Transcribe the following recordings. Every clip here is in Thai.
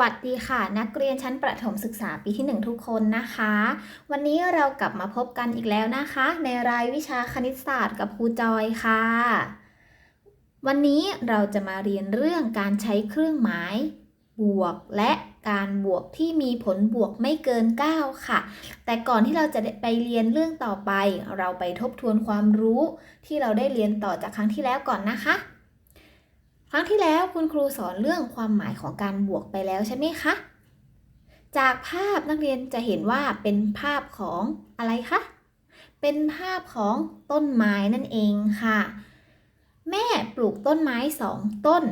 วัสดีค่ะ นักเรียนชั้นประถมศึกษาปีที่ 1 ทุกคนนะคะ วันนี้เรากลับมาพบกันอีกแล้วนะคะ ในรายวิชาคณิตศาสตร์กับครูจอยค่ะ วันนี้เราจะมาเรียนเรื่องการใช้เครื่องหมาย บวกและการบวกที่มีผลบวกไม่เกิน 9 ค่ะ แต่ก่อนที่เราจะไปเรียนเรื่องต่อไป เราไปทบทวนความรู้ที่เราได้เรียนต่อจากครั้งที่แล้วก่อนนะคะ ครั้งที่แล้วคุณครูสอนเรื่องความหมายของการบวกไปแล้วใช่ไหมคะ จากภาพนักเรียนจะเห็นว่าเป็นภาพของอะไรคะ เป็นภาพของต้นไม้นั่นเองค่ะ แม่ปลูกต้นไม้สองต้น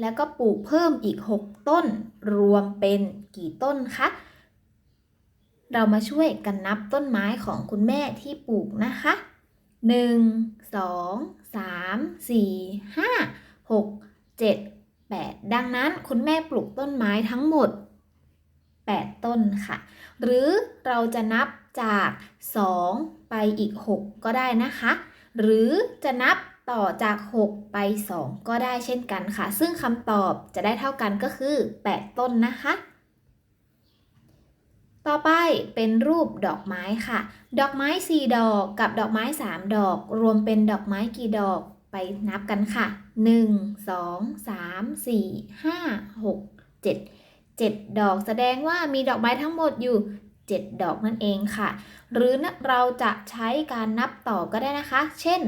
แล้วก็ปลูกเพิ่มอีก 6 ต้น รวมเป็นกี่ต้นคะ เรามาช่วยกันนับต้นไม้ของคุณแม่ที่ปลูกนะคะ 1 2 3 4 5 6 7 8 ดังนั้นคุณแม่ปลูกต้นไม้ทั้งหมด 8 ต้นค่ะ หรือเราจะนับจาก 2 ไปอีก 6 ก็ได้นะคะ หรือจะนับต่อจาก 6 ไป 2 ก็ได้เช่นกันค่ะ ซึ่งคำตอบจะได้เท่ากันก็คือ 8 ต้นนะคะ ต่อไปเป็นรูปดอกไม้ค่ะ ดอกไม้ 4 ดอกกับดอกไม้ 3 ดอก รวมเป็นดอกไม้กี่ดอก ไปนับกันค่ะ 1 2 3 4 5 6 7 7 ดอกแสดงว่ามีดอกไม้ทั้งหมดอยู่ 7 ดอกนั่นเองค่ะ หรือเราจะใช้การนับต่อก็ได้นะคะ เช่น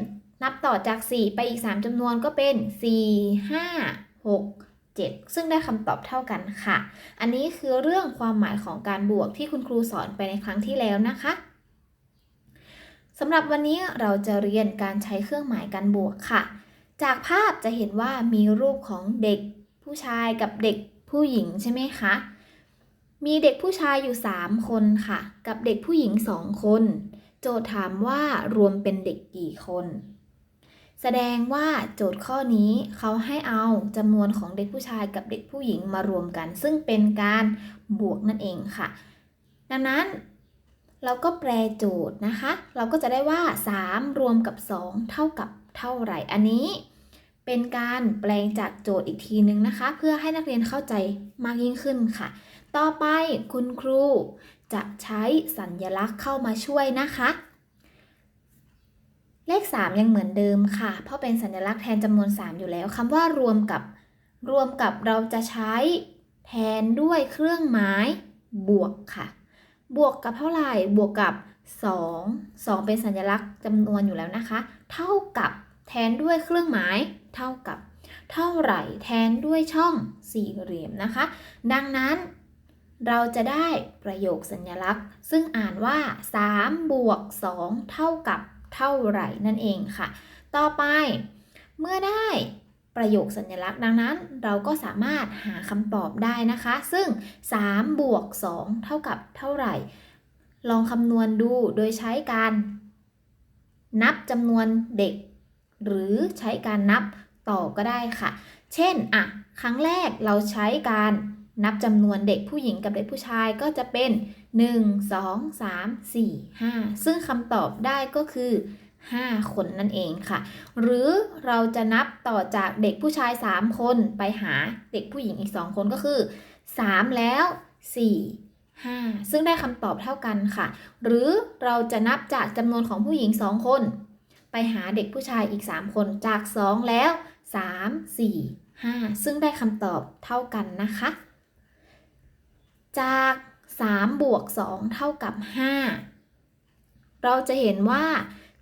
นับต่อจาก 4 ไปอีก 3จำนวนก็เป็น 4 5 6 7 ซึ่งได้คำตอบเท่ากันค่ะ อันนี้คือเรื่องความหมายของการบวกที่คุณครูสอนไปในครั้งที่แล้วนะคะ สำหรับวันนี้เราจะเรียนการใช้เครื่องหมายการบวกค่ะ จากภาพจะเห็นว่ามีรูปของเด็กผู้ชายกับเด็กผู้หญิงใช่ไหมคะ มีเด็กผู้ชายอยู่ 3 คนค่ะ กับเด็กผู้หญิง 2 คน โจทย์ถามว่ารวมเป็นเด็กกี่คน แสดงว่าโจทย์ข้อนี้เขาให้เอาจำนวนของเด็กผู้ชายกับเด็กผู้หญิงมารวมกัน ซึ่งเป็นการบวกนั่นเองค่ะ ดังนั้น เราก็แปลโจทย์นะคะ เราก็จะได้ว่า 3 รวมกับ 2 เท่ากับเท่าไหร่ อันนี้เป็นการแปลงจากโจทย์อีกทีนึงนะคะ เพื่อให้นักเรียนเข้าใจมากยิ่งขึ้นค่ะ ต่อไปคุณครูจะใช้สัญญลักษณ์เข้ามาช่วยนะคะ เลข 3 ยังเหมือนเดิมค่ะ เพราะเป็นสัญลักษณ์แทนจำนวน 3 อยู่แล้วคำว่ารวมกับรวมกับเราจะใช้แทนด้วยเครื่องหมายบวกค่ะ บวกกับเท่าไหร่บวกกับ 2 2 เป็นสัญลักษณ์จำนวนอยู่แล้วนะคะ เท่ากับแทนด้วยเครื่องหมาย เท่ากับ เท่าไหร่แทนด้วยช่องสี่เหลี่ยมนะคะ ดังนั้นเราจะได้ประโยคสัญลักษณ์ ซึ่งอ่านว่า 3 บวก 2 เท่ากับเท่าไหร่นั่นเองค่ะ ต่อไป เมื่อได้ ประโยคสัญลักษณ์ดังนั้น เราก็สามารถหาคำตอบได้นะคะ ซึ่ง3บวก2เท่ากับเท่าไหร่ ลองคำนวณดูโดยใช้การ นับจำนวนเด็ก หรือใช้การนับต่อก็ได้ค่ะ เช่นอะครั้งแรกเราใช้การนับจำนวนเด็กผู้หญิงกับเด็กผู้ชายก็จะเป็น 1 2 3 4 5 ซึ่งคำตอบได้ก็คือ 5 คนนั่นเองค่ะ หรือเราจะนับต่อจากเด็กผู้ชาย 3 คนไปหาเด็กผู้หญิงอีก 2 คนก็คือ 3 แล้ว 4 5 ซึ่งได้คำตอบเท่ากันค่ะ หรือเราจะนับจากจำนวนของผู้หญิง 2 คน ไปหาเด็กผู้ชายอีก 3 คนจาก 2 แล้ว 3 4 5 ซึ่งได้คำตอบเท่ากันนะคะ จาก3บวก2เท่ากับ 5 เราจะเห็นว่า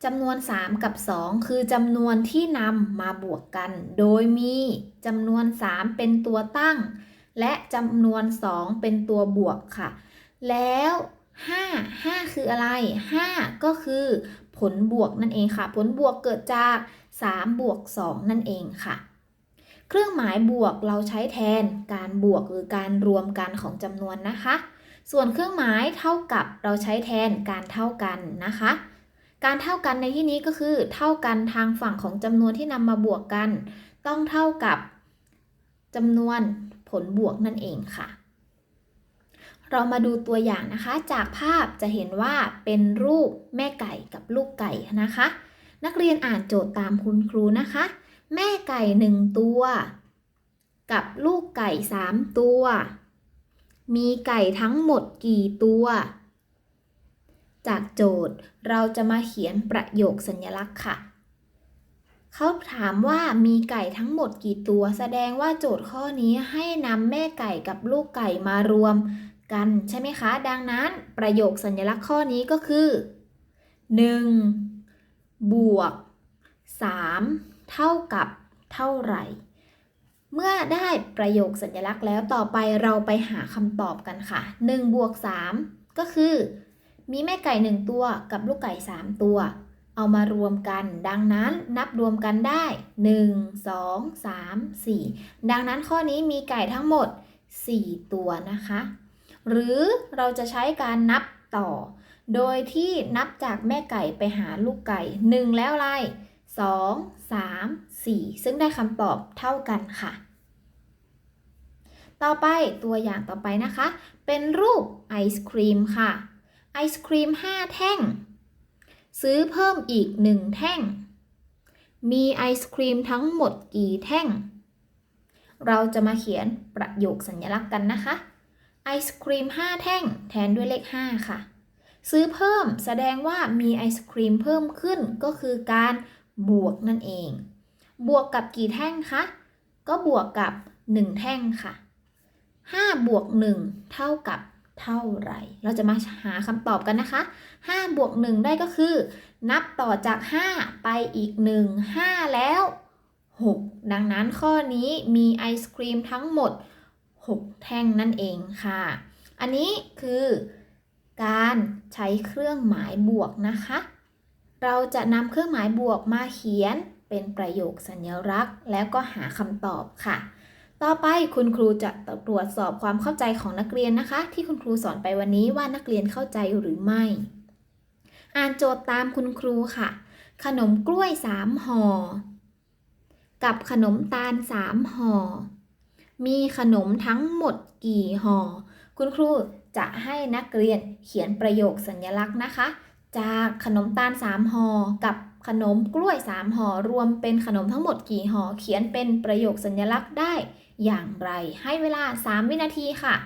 จำนวน 3 กับ 2 คือจำนวนที่นำมาบวกกัน โดยมีจำนวน 3 เป็นตัวตั้ง และจำนวน 2 เป็นตัวบวกค่ะ แล้ว 5 5 คืออะไร 5 ก็คือผลบวกนั่นเองค่ะ ผลบวกเกิดจาก 3 บวก 2 นั่นเองค่ะ เครื่องหมายบวกเราใช้แทนการบวกหรือการรวมกันของจำนวนนะคะ ส่วนเครื่องหมายเท่ากับเราใช้แทนการเท่ากันนะคะ การเท่ากันในที่นี้ก็คือ เท่ากันทางฝั่งของจำนวนที่นำมาบวกกัน ต้องเท่ากับจำนวนผลบวกนั่นเองค่ะ เรามาดูตัวอย่างนะคะ จากภาพจะเห็นว่าเป็นรูปแม่ไก่กับลูกไก่นะคะ นักเรียนอ่านโจทย์ตามคุณครูนะคะ แม่ไก่หนึ่งตัว กับลูกไก่สามตัว มีไก่ทั้งหมดกี่ตัว จากโจทย์ เราจะมาเขียนประโยคสัญลักษณ์ค่ะ เขาถามว่ามีไก่ทั้งหมดกี่ตัว แสดงว่าโจทย์ข้อนี้ให้นำแม่ไก่กับลูกไก่มารวมกันใช่ไหมคะ ดังนั้นประโยคสัญลักษณ์ข้อนี้ก็คือ 1 บวก 3 เท่ากับเท่าไหร่ เมื่อได้ประโยคสัญลักษณ์แล้วต่อไปเราไปหาคำตอบกันค่ะ 1 บวก 3 ก็คือ มีแม่ไก่1ตัวกับลูกไก่3ตัว เอามารวมกัน ดังนั้นนับรวมกันได้1 2 3 4ดังนั้นข้อนี้มีไก่ทั้งหมด4ตัวนะคะ หรือเราจะใช้การนับต่อ โดยที่นับจากแม่ไก่ไปหาลูกไก่1แล้วไรสอะไร2 3 4ซึ่งได้คำตอบเท่ากันค่ะ ต่อไปตัวอย่างต่อไปนะคะ เป็นรูปไอศครีมค่ะ ไอศครีม 5 แท่ง ซื้อเพิ่มอีก 1 แท่ง มีไอศครีมทั้งหมดกี่แท่ง เราจะมาเขียนประโยคสัญลักษณ์กันนะคะ ไอศครีม 5 แท่ง แทนด้วยเลข 5 ค่ะ ซื้อเพิ่มแสดงว่ามีไอศครีมเพิ่มขึ้นก็คือการบวกนั่นเอง บวกกับกี่แท่งคะ ก็บวกกับ 1 แท่งค่ะ 5 บวก 1 เท่ากับ เท่าไหร่ เราจะมาหาคำตอบกันนะคะ5บวก1ได้ก็คือ นับต่อจาก 5 ไปอีก 1 5 แล้ว 6 ดังนั้นข้อนี้มีไอศครีมทั้งหมด 6 แท่งนั่นเองค่ะ อันนี้คือการใช้เครื่องหมายบวกนะคะ เราจะนำเครื่องหมายบวกมาเขียนเป็นประโยคสัญลักษณ์ แล้วก็หาคำตอบค่ะ ต่อไปคุณครูจะตรวจสอบความเข้าใจของนักเรียนนะคะ ที่คุณครูสอนไปวันนี้ว่านักเรียนเข้าใจหรือไม่ อ่านโจทย์ตามคุณครูค่ะ ขนมกล้วย3ห่อกับขนมตาล3ห่อมีขนมทั้งหมดกี่ห่อคุณครูจะให้นักเรียนเขียนประโยคสัญลักษณ์นะคะ จากขนมตาล3ห่อกับขนมกล้วย3ห่อรวมเป็นขนมทั้งหมดกี่ห่อเขียนเป็นประโยคสัญลักษณ์ได้ อย่างไร ให้เวลา 3 วินาทีค่ะ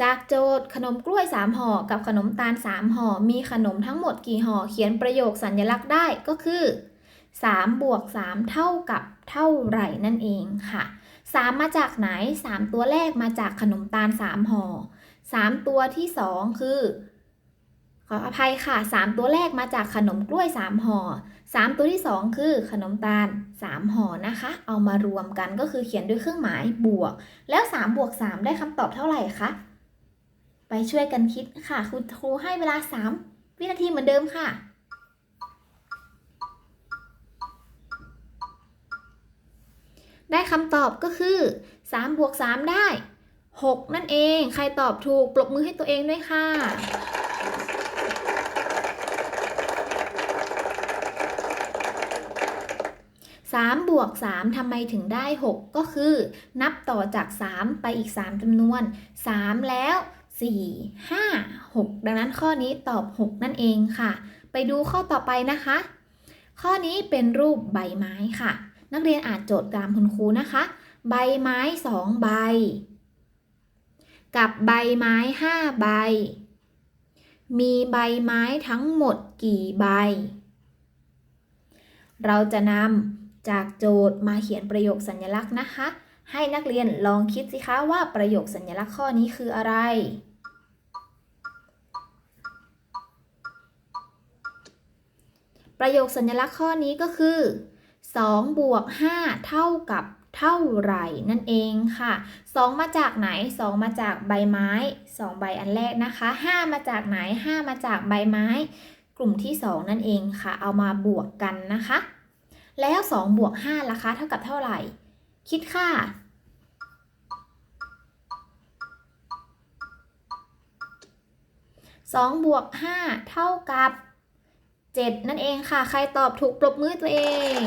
จากโจทย์ขนมกล้วย 3ห่อกับขนมตาล 3ห่อมีขนมทั้งหมดกี่ห่อเขียนประโยคสัญลักษณ์ได้ก็คือ3บวก3เท่ากับเท่าไหร่นั่นเองค่ะ 3 มาจากไหน 3 ตัวแรกมาจากขนมตาล 3ห่อ3 ตัวที่ 2 คือ ขออภัยค่ะ 3 ตัวแรกมาจากขนมกล้วย 3ห่อ3 ตัวที่ 2 คือขนมตาล 3ห่อนะคะ เอามารวมกันก็คือเขียนด้วยเครื่องหมายบวก แล้ว 3 บวก 3 ได้คำตอบเท่าไหร่คะ ไปช่วยกันคิดค่ะ คุณครูให้เวลา 3 วินาทีเหมือนเดิมค่ะได้คำตอบก็คือ 3 บวก 3 ได้ 6 นั่นเอง ใครตอบถูก ปรบมือให้ตัวเองด้วยค่ะ 3 บวก 3ทำไมถึงได้ 6 ก็คือ นับต่อจาก 3 ไปอีก 3จำนวน 3 แล้ว 4 5 6 ดังนั้นข้อนี้ตอบ 6 นั่นเองค่ะ ไปดูข้อต่อไปนะคะ ข้อนี้เป็นรูปใบไม้ค่ะ นักเรียนอ่านโจทย์ตามคุณครูนะคะ ใบไม้ 2 ใบ กับใบไม้ 5 ใบ มีใบไม้ทั้งหมดกี่ใบ เราจะนำ จากโจทย์มาเขียนประโยคสัญลักษณ์นะคะ ให้นักเรียนลองคิดสิคะว่าประโยคสัญลักษณ์ข้อนี้คืออะไร ประโยคสัญลักษณ์ข้อนี้ก็คือ2บวก5เท่ากับเท่าไหร่นั่นเองค่ะ 2 มาจากไหน 2 มาจากใบไม้ 2 ใบอันแรกนะคะ 5 มาจากไหน 5 มาจากใบไม้ กลุ่มที่ 2 นั่นเองค่ะ เอามาบวกกันนะคะ แล้ว2บวก5ล่ะคะเท่ากับเท่าไหร่ คิดค่ะ2บวก 5 เท่ากับ 7 นั่นเองค่ะ ใครตอบถูกปรบมือตัวเอง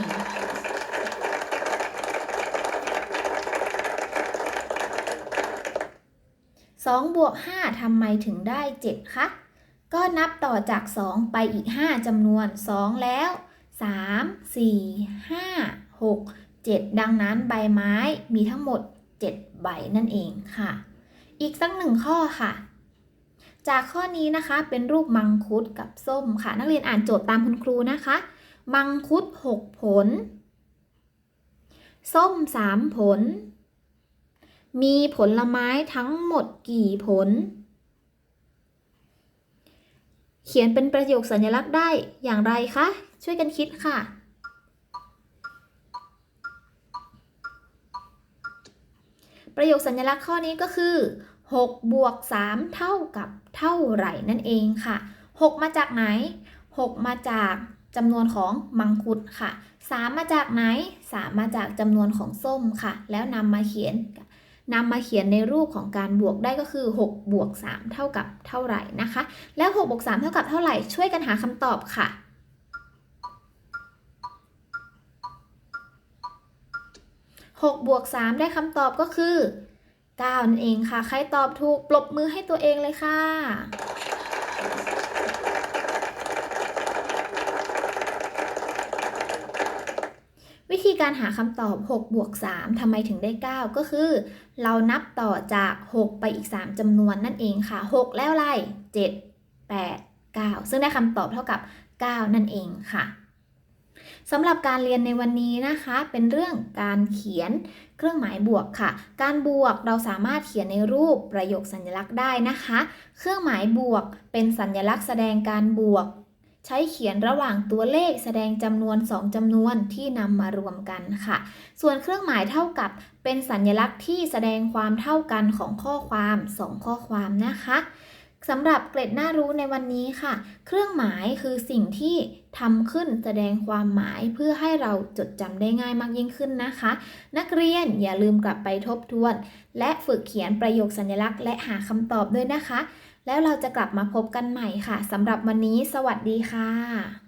2บวก5ทำไมถึงได้7คะ ก็นับต่อจาก2ไปอีก5จำนวน2แล้ว 3 4 5 6 7 ดังนั้นใบไม้มีทั้งหมด 7 ใบนั่นเองค่ะ อีกสักหนึ่งข้อค่ะ จากข้อนี้นะคะเป็นรูปมังคุดกับส้มค่ะ นักเรียนอ่านโจทย์ตามคุณครูนะคะ มังคุด 6 ผล ส้ม 3 ผล มีผลไม้ทั้งหมดกี่ผล เขียนเป็นประโยคสัญลักษณ์ได้อย่างไรคะ ช่วยกันคิดค่ะ ประโยคสัญลักษณ์ข้อนี้ก็คือ6บวก3เท่ากับเท่าไหร่นั่นเองค่ะ 6 มาจากไหน 6 มาจากจำนวนของมังคุดค่ะ 3 มาจากไหน 3 มาจากจำนวนของส้มค่ะ แล้วนำมาเขียน นำมาเขียนในรูปของการบวกได้ก็คือ 6 บวก 3 เท่ากับเท่าไหร่นะคะ แล้ว 6 บวก 3 เท่ากับเท่าไหร่ ช่วยกันหาคำตอบค่ะ6บวก3ได้คำตอบก็คือ9นั่นเองค่ะ ใครตอบถูกปรบมือให้ตัวเองเลยค่ะ วิธีการหาคำตอบ 6 บวก 3ทำไมถึงได้ 9 ก็คือ เรานับต่อจาก 6 ไปอีก 3จำนวนนั่นเองค่ะ 6 แล้วอะไร 7 8 9 ซึ่งได้คำตอบเท่ากับ 9 นั่นเองค่ะสำหรับการเรียนในวันนี้นะคะ เป็นเรื่องการเขียนเครื่องหมายบวกค่ะ การบวกเราสามารถเขียนในรูปประโยคสัญลักษณ์ได้นะคะ เครื่องหมายบวกเป็นสัญลักษณ์แสดงการบวก ใช้เขียนระหว่างตัวเลขแสดงจำนวน 2จำนวนที่นำมารวมกันค่ะ ส่วนเครื่องหมายเท่ากับเป็นสัญลักษณ์ที่แสดงความเท่ากันของข้อความ 2 ข้อความนะคะสำหรับเกร็ดน่ารู้ในวันนี้ค่ะ เครื่องหมายคือสิ่งที่ทำขึ้นแสดงความหมายเพื่อให้เราจดจำได้ง่ายมากยิ่งขึ้นนะคะ นักเรียนอย่าลืมกลับไปทบทวน และฝึกเขียนประโยคสัญลักษณ์และหาคำตอบด้วยนะคะ แล้วเราจะกลับมาพบกันใหม่ค่ะสำหรับวันนี้ สวัสดีค่ะ